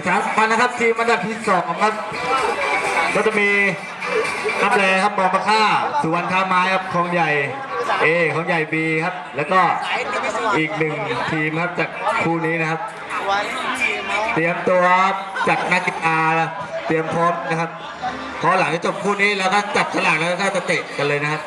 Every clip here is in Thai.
ประชาสัมพันธ์นะครับทีมอันดับที่สองครับ ก็จะมีน้ำแร่ครับมองมาค่าสุวรรณท่าไม้ครับคลองใหญ่เอของใหญ่บีครับ แล้วก็อีกหนึ่งทีมครับจากคู่นี้นะครับ เตรียมตัวจัดนักกีฬาเตรียมพร้อมนะครับพอหลังจากจบคู่นี้เราก็จับฉลากแล้วก็จะเตะกันเลยนะครับ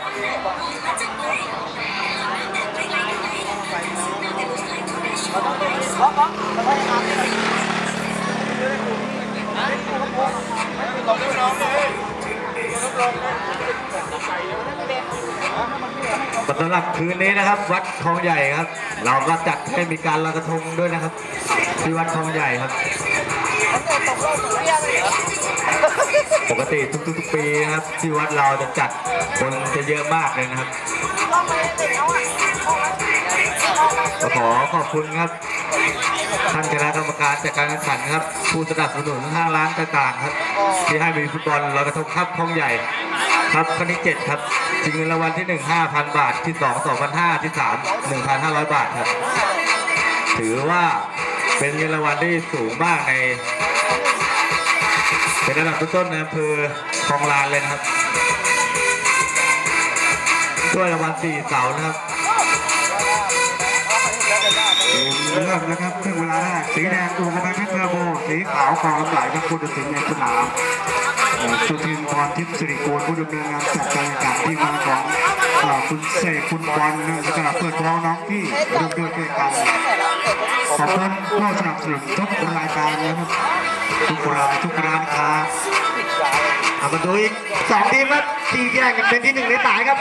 สำหรับคืนนี้นะครับ วัดคลองใหญ่ครับ เราก็จัดให้มีการลอยกระทงด้วยนะครับ ที่วัดคลองใหญ่ครับ ปกติทุกๆปีนะครับ ที่วัดเราจะจัดคนจะเยอะมากเลยนะครับ ขอขอบคุณครับ ท่านคณะกรรมการจัดการแข่งขันครับผู้สนับสนุนห้างร้านต่างๆครับที่ให้มีฟุตบอลลอยกระทงครับคลองใหญ่ ครับครั้งที่7ครับชิงเงินรางวัลที่1 5,000บาทที่2 2,500ที่3 1,500บาทครับ ถือว่าเป็นเงินรางวัลที่สูงมากในเป็นระดับต้นๆในอำเภอคลองลานเลยนะครับ ด้วยรางวัล4เสานะครับ เริ่มนะครับครึ่งเวลาแรกสีแดงอูกำแพงเพชรเทอร์โบสีขาวกองกำไหลครับผู้ตัดสินในสนามสุทินพรทิพย์สิริโกลผู้ดำเนินงานจัดการแข่งขันที่มาของคุณเสกคุณบอลนะแล้วก็เพื่อนพ้องน้องที่ร่วมด้วยช่วยกันขอบคุณผู้สนับสนุนทุกรายการนะครับทุกรายทุกร้านค้าเอามาดูอีกสองทีมครับที่แย่งกันเป็นที่หนึ่งในสายครับ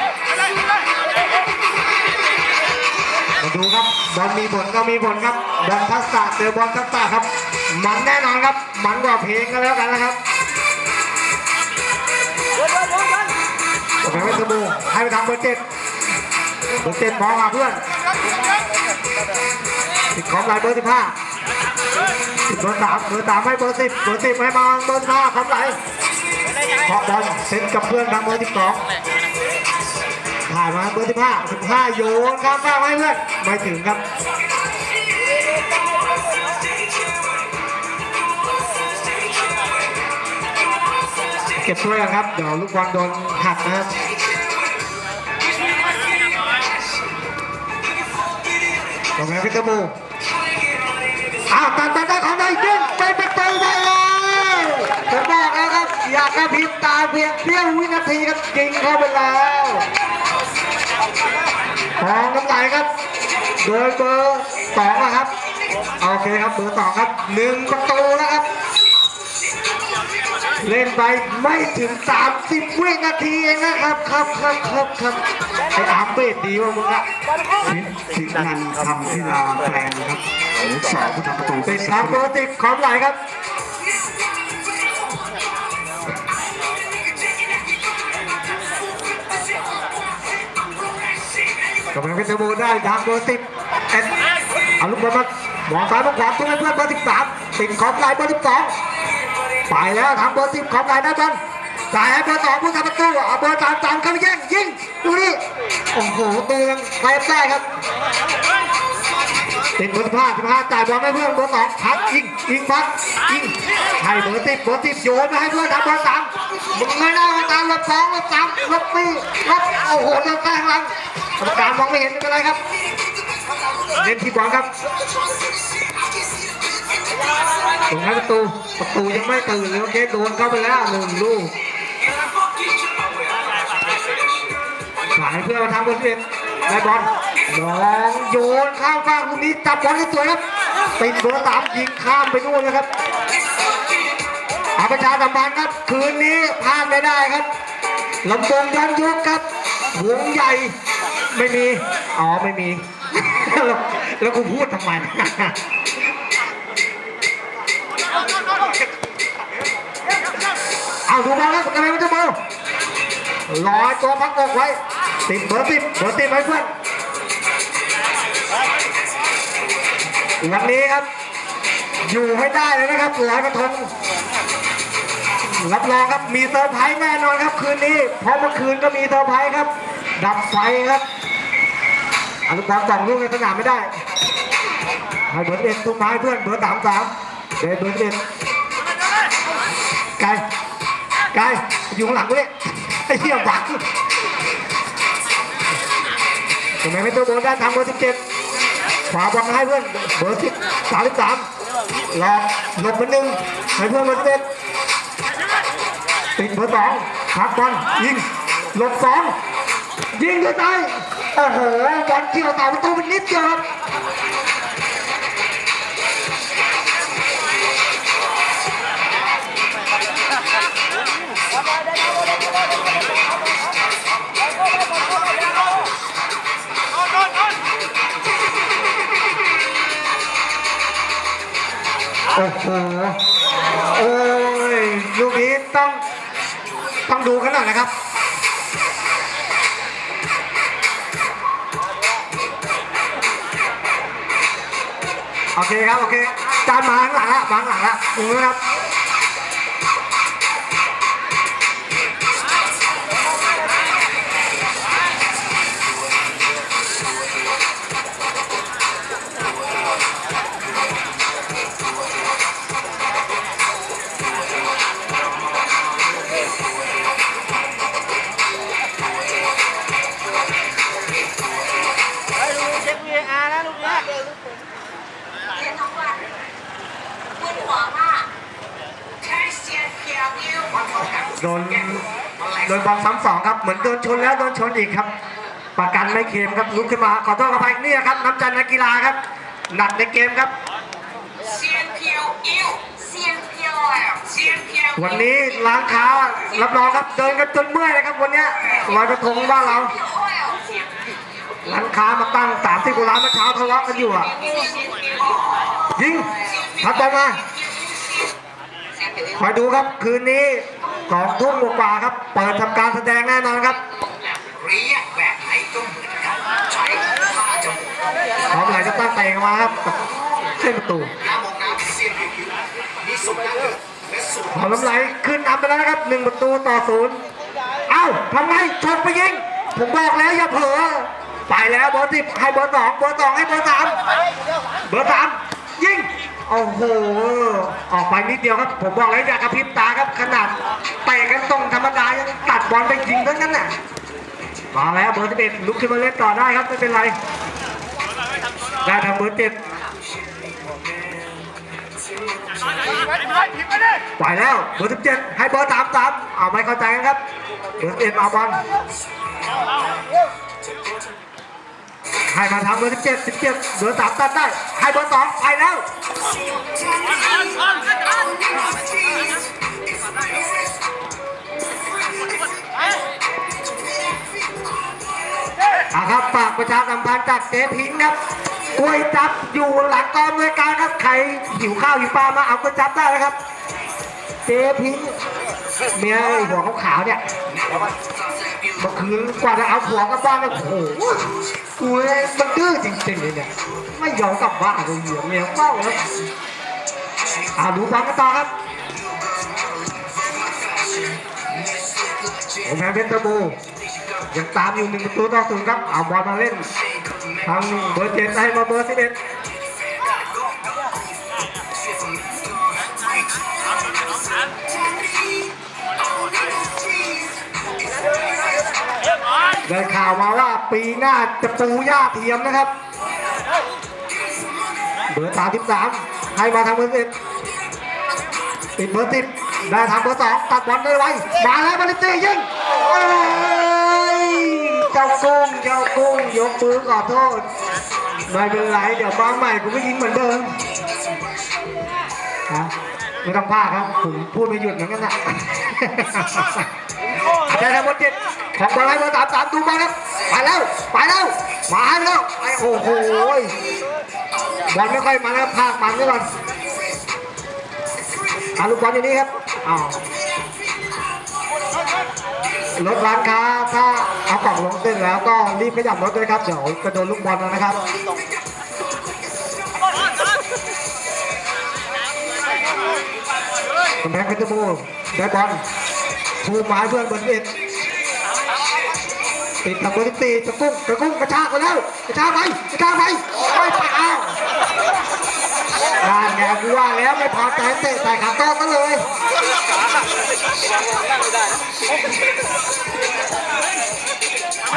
มาดูครับบอลมีผลก็มีผลครับบอลทักษะเจอบอลทักษะครับมันแน่นอนครับมันกว่าเพลงก็แล้วกันนะครับโอเคไม่สบูให้ไปทำเบอร์เจ็ดเบอร์เจ็ดมองหาเพื่อนติดของลายเบอร์สิบห้าติดเบอร์สามเบอร์สามให้เบอร์สิบเบอร์สิบให้มาเบอร์ห้าของไหลเคาะบอลเซ็นกับเพื่อนทางเบอร์สิบสอง ผ่านมาเบอร์สิบห้าสิบห้าโยนข้ามฟากให้เพื่อนไม่ถึงครับเก็บถ้วยครับ เดี๋ยวลูกบอลโดนหักนะครับตรงนี้พิทบูอ้าวตัดตัดได้ของนายยิงไปประตูได้เลยผมบอกแล้วครับ อยากกระพริบตาเพียงเพียงวินาทีครับยิงเข้าไปแล้ว ครับ โดยเบอร์สองนะครับ โอเคครับเบอร์สองครับหนึ่งประตูแล้วครับ เล่นไปไม่ถึง 30 วินาทีเองนะครับ ครับครับครับครับไอ้อามเบสดีว่ามึงอะทิศทิศนันทำที่ลาแปลงครับหรือสองผู้ทำประตูติดครับเบอร์ติดของไหลครับ กำลังเพชร์โบได้ทางโบอร์สิบเอ็ดเอาลูกบอลมามองซ้ายมองขวาตุ้งให้เพื่อนเบอร์สิบสามติดของลายเบอร์สิบสองไปแล้วทางเบอร์สิบของลายได้บอลจ่ายให้เบอร์สองผู้ทำประตูเอาเบอร์สามสามเข้าไปแย่งยิงดูนี่โอ้โหตัวยังไปได้ครับ ติดเบอร์สิบห้าสิบห้าจ่ายบอลให้เพื่อนเบอร์สองพักยิงยิงพักยิงให้เบอร์สิบเบอร์สิบโยนมาให้เพื่อนทำเบอร์สามมึงไม่ได้มาตามลบสองลบสามลบสี่ลบโอ้โหเดินแป้งหลังกรรมการมองไม่เห็นเป็นไรครับเล่นที่บอลครับตรงนั้นประตูประตูยังไม่ตื่นเลยโอเคโดนเข้าไปแล้วหนึ่งลูกขายเพื่อมาทางบนเอ็น ได้บอลน้องโยนข้ามฟากลูกนี้จับบอลได้สวยครับติดเบอร์สามยิงข้ามไปนู่นเลยครับอาประชาสัมพันธ์ครับ คืนนี้พลาดไม่ได้ครับลำโพงย้อนยุคครับวงใหญ่ไม่มี อ๋อไม่มี แล้วกูพูดทำไมเอาดูบอลแล้วกำลังจะโมลอยตัวพักอกไว้ ติดเบอร์ติดเบอร์ติดไว้เพื่อนวันนี้ครับ อยู่ให้ได้เลยนะครับลอยกระทงรับรองครับมีเซอร์ไพรส์แน่นอนครับคืนนี้เพราะเมื่อคืนก็มีเซอร์ไพรส์ครับ ดับไฟครับอนุบาลสองลูกในสนามไม่ได้ให้เบอร์เอ็ดตุ้มไม้เพื่อนเบอร์สามสามเดนเบอร์เอ็ดกายอยู่ข้างหลังกูเนี่ยไอ้เหี้ยบั ตรงไมไม่ตัวโดนด้านทางเบอร์สิบเจ็ดขวาบอลมาให้เพื่อนเบอร์สิบสามสิบสามหลอกหลบมาหนึ่งให้เพื่อนเบอร์สิบเอ็ดติดเบอร์สองพักบอลยิงหลบสองยิงด้วยใจโอ้โหบอลเกี่ยวต่อประตูเป็นนิดเดียวครับ อ้โหโอ้ยลูกนี้ต้องต้องดูกันหน่อยนะครับโอเคครับโอเคจานมาข้างหลังละมาข้างหลังละดูนะครับ เหมือนโดนชนแล้วโดนชนอีกครับ ประกันไม่เค็มครับลุกขึ้นมาขอโทษอภัยนี่ครับน้ำจันักกีฬาครับ หนักในเกมครับวันนี้ล้างขารับรองครับเดินกันจนเมื่อยนะครับ วันนี้ลอยกระทงบ้านเราล้างขามาตั้งสามสิบกว่าร้านเมื่อเช้าทะเลาะกันอยู่อะยิงพัดบอลมาคอยดูครับคืนนี้ สองทุ่มกว่าๆครับ เปิดทำการแสดงแน่นอนครับเรียกแบบไหนก็เหมือนกันใช้ผ้าจมูกพร้อมไหลจะตั้งเตะมาครับกับเส้นประตูน้ำมองน้ำเสียงผิวมีสูตรดั้งเดิมและสูตรหอมน้ำไหลขึ้นนำไปแล้วนะครับหนึ่งประตูต่อศูนย์เอ้าทำไงชนไปยิงผมบอกแล้วอย่าเผลอไปแล้วเบอร์สิบให้เบอร์สองเบอร์สองให้เบอร์สามเบอร์สามยิง โอ้โห ออกไปนิดเดียวครับ ผมบอกแล้วอยากระพริบตาครับ ขนาดเตะกันตรงธรรมดายังตัดบอลไปยิงทั้งนั้นน่ะ มาแล้วเบอร์สิบเอ็ดลุกขึ้นมาเล่นต่อได้ครับไม่เป็นไร ได้ทำเบอร์เจ็ดปล่อยแล้วเบอร์สิบเจ็ดให้เบอร์สามสามเอาไม่เข้าใจกันครับเบอร์สิบเอ็ดเอาบอลให้มาทำเบอร์สิบเจ็ดสิบเจ็ดเบอร์สามตัดได้ ให้เบอร์สองไปแล้ว อาครับฝากประชาสัมพันธ์จากเจ๊พิงค์ครับกล้วยจับอยู่หลังกองด้วยการครับใครหิวข้าวหิวปลามาเอากล้วยจับได้นะครับ เจ๊พิงค์เมียไอ้หัวขาวๆเนี่ย เมื่อคืนกว่าจะเอาผัวกลับบ้านเนี่ยโอ้โหกูเลยมันดื้อจริงๆเลยเนี่ย ไม่ยอมกลับบ้านเลยเหยียบเมียเฝ้าแล้วอ่าดูบอลกันต่อครับผมแพ้เพชรตะบูยังตามอยู่หนึ่งประตูต่อศูนย์ครับ เอาบอลมาเล่นทางเบอร์เจ็ดให้มาเบอร์สิบเอ็ด ได้ข่าวมาว่าปีหน้าจะปูหญ้าเทียมนะครับเบอร์สามสิบสามให้มาทางเบอร์สิบติดเบอร์สิบได้ทางเบอร์สองตัดบอลได้ไวมาแล้วมาเลเซียยิงเจ้ากุ้งเจ้ากุ้งยกมือขอโทษไม่เป็นไรเดี๋ยวบ้างใหม่กูก็ยิงเหมือนเดิมนะไม่ต้องพลาดครับผมพูดไม่หยุดเหมือนกันนะ อาจารย์ธนบดิตของบอลให้บอร์สามสามดูมาครับไปแล้วไปแล้วมาแล้วไอ้โอ้โหบอลไม่ค่อยมาแล้วภาคมันนี่ก่อนอาลูกบอลอย่างนี้ครับอ้าวรถร้านค้าถ้าเอากล่องลงเส้นแล้วก็รีบขยับรถด้วยครับเดี๋ยวจะโดนลูกบอลนะครับ กำแพงเพชรบูรณ์ได้บอลทูหมายเพื่อนเบอร์เอ็ดติดทางเบอร์สิบสี่จะกุ้งจะกุ้งกระชากไปแล้วกระชากไปกระชากไปไม่ไปเอางานไงกูว่าแล้วไม่พอใจเตะใส่ขาโต้ซะเลย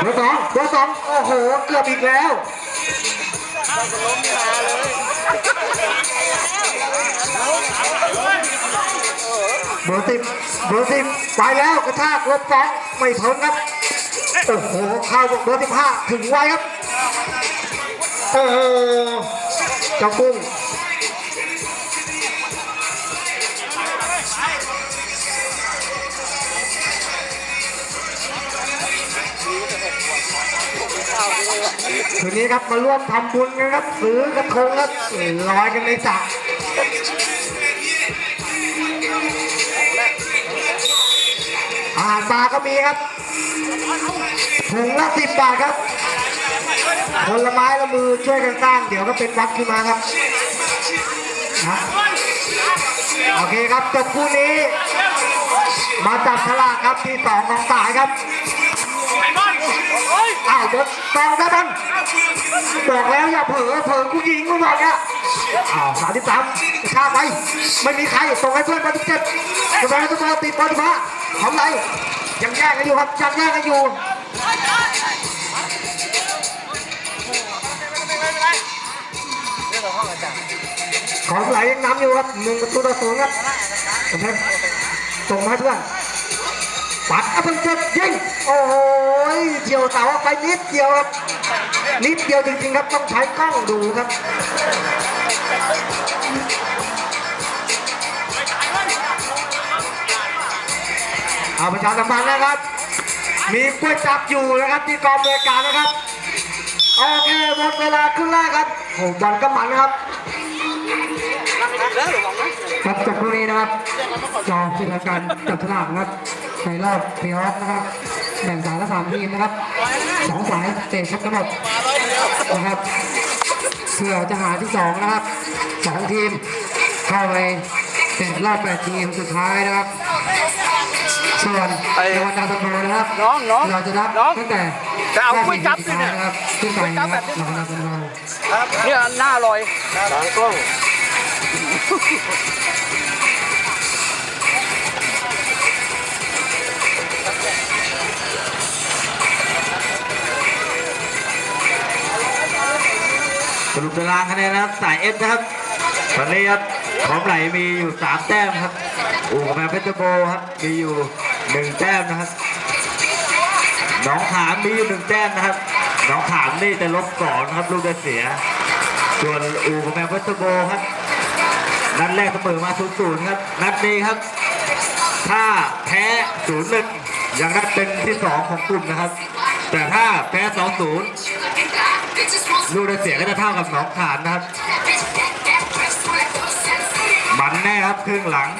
เบอร์สองเบอร์สองโอ้โหเกือบอีกแล้ว บเบอร์สิบไปแล้วกระชากลบสองไม่พ้นครับโอ้โหเข้าเบอร์สิบห้าถึงไวครับโอ้โหเจ้ากุ้งคืนนี้ครับมาร่วมทำบุญกันครับซื้อกระทงครับลอยกันในสระ อาหารปลาก็มีครับถุงละสิบบาทครับคนละไม้ละมือช่วยกันสร้าง เดี๋ยวก็เป็นวัดขึ้นมาครับนะโอเคครับจบคู่นี้ มาจับฉลากครับที่สองของสายครับอ้าวบดตองซะมัน บอกแล้วอย่าเผลอเผลอกูยิงกูบอกเนี่ยอ้าวสามที่สามกระชากไปไม่มีใครส่งให้เพื่อนบอลที่เจ็ดกระแสตัวติดบอลที่มาทำไรยังแยกกันอยู่ครับยังแยกกันอยู่ของไหลยังน้ำอยู่ครับหนึ่งประตูต่อศูนย์ครับกระแทกส่งมาให้เพื่อน ปัดเอาเพิ่งเจ็บยิงโอ้โหเฉียวเสาไปนิดเดียวครับนิดเดียวจริงๆครับต้องใช้กล้องดูครับเอาประชาสัมพันธ์นะครับ มีกล้วยจับอยู่นะครับที่กองบริการนะครับโอเคหมดเวลาครึ่งแรกครับโอ้บอลก็มันนะครับครับจบตรงนี้นะครับจอคือการจับฉลากนะครับ ในรอบเพลย์ออฟนะครับแบ่งสายละสามทีมนะครับสองสายเตะครบกำหนดนะครับเพื่อจะหาที่สองนะครับสองทีมเข้าไปเตะรอบแปดทีมสุดท้ายนะครับ ส่วนในวันดาวตะโกนะครับน้องน้องเราจะนับน้องตั้งแต่จะเอากล้วยจับรอบเนี่ยนะครับขึ้นไปนะครับรางวัลดาวตะโกเนี่ยหน้าลอยหลังกล้อง สรุปตารางคะแนนนะครับสายเอสนะครับตอนนี้ครับของไหลมีอยู่3แต้มครับอู่กำแพงเพชรโบครับมีอยู่1แต้มนะครับหนองขามมีอยู่หนึ่งแต้มนะครับหนองขามนี่จะลบสอนครับลูกได้เสีย ส่วนอู่กำแพงเพชรโบครับนัดแรกเสมอมา0ูนย์ครับนัดนี้ครับ ถ้าแพ้0ูนย์หนึ่งยังนัดเป็นที่สองของกลุ่มนะครับ แต่ถ้าแพ้2อศูนย์ ลูกได้เสียก็จะเท่ากับหนองขามนะครับ มันแน่ครับครึ่งหลัง